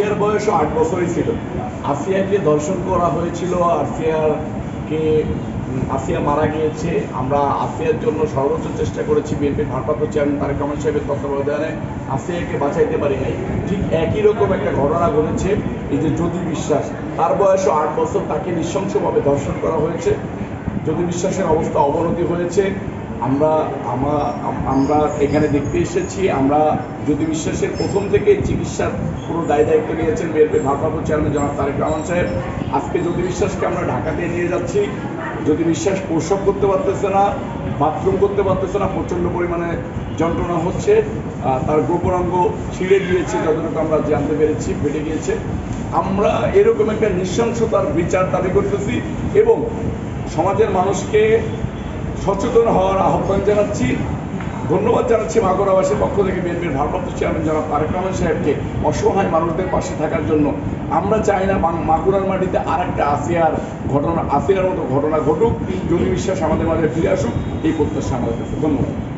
আসিয়ার বয়সও আট বছরই ছিল। আসিয়াকে দর্শন করা হয়েছিল আসিয়ারকে উম, আসিয়া মারা গিয়েছে। আমরা আসিয়ার জন্য সর্বোচ্চ চেষ্টা করেছি বিএনপির ভারপ্রাপ্ত চেয়ারম্যান তারেক রহমান সাহেবের তত্ত্বাবধানে। আসিয়াকে বাঁচাইতে পারি নাই। ঠিক একই রকম একটা ঘটনা ঘটেছে এই যে জ্যোতি বিশ্বাস। তার বয়সও আট বছর তাকে নৃশংসভাবে দর্শন করা হয়েছে। জ্যোতি বিশ্বাসের অবস্থা অবনতি হয়েছে। আমরা আমা- আম- আমরা এখানে দেখতে এসেছি, আমরা জ্যোতি বিশ্বাসের প্রথম থেকে চিকিৎসার পুরো দায় দায়িত্ব নিয়েছেন বিএনপির ভারপ্রাপ্ত চেয়ারম্যান জনাব তারেক রহমান সাহেব। আজকে জ্যোতি বিশ্বাসকে আমরা ঢাকাতে নিয়ে যাচ্ছি। জ্যোতি বিশ্বাস প্রসব করতে পারতেছে না, বাথরুম করতে পারতেছে না, প্রচণ্ড পরিমাণে যন্ত্রণা হচ্ছে। তার গোপনাঙ্গ ছিঁড়ে গিয়েছে, যতটুকু আমরা জানতে পেরেছি, ফেটে গিয়েছে। আমরা এরকম একটা নৃশংসতার বিচার দাবি করতেছি এবং সমাজের মানুষকে সচেতন হওয়ার আহ্বান জানাচ্ছি। ধন্যবাদ জানাচ্ছি মাগুরাবাসীর পক্ষ থেকে বিএনপির ভারপ্রাপ্ত চেয়ারম্যান জনাব তারেক রহমান সাহেবকে অসহায় মানুষদের পাশে থাকার জন্য। আমরা চাই না মাগুরার মাটিতে আর একটা আসিয়ার ঘটনা আসিয়ার মতো ঘটনা ঘটুক। যদি বিশ্বাস আমাদের মাঝে ফিরে আসুক। এই প্রত্যাশা আমাদের কাছে। ধন্যবাদ।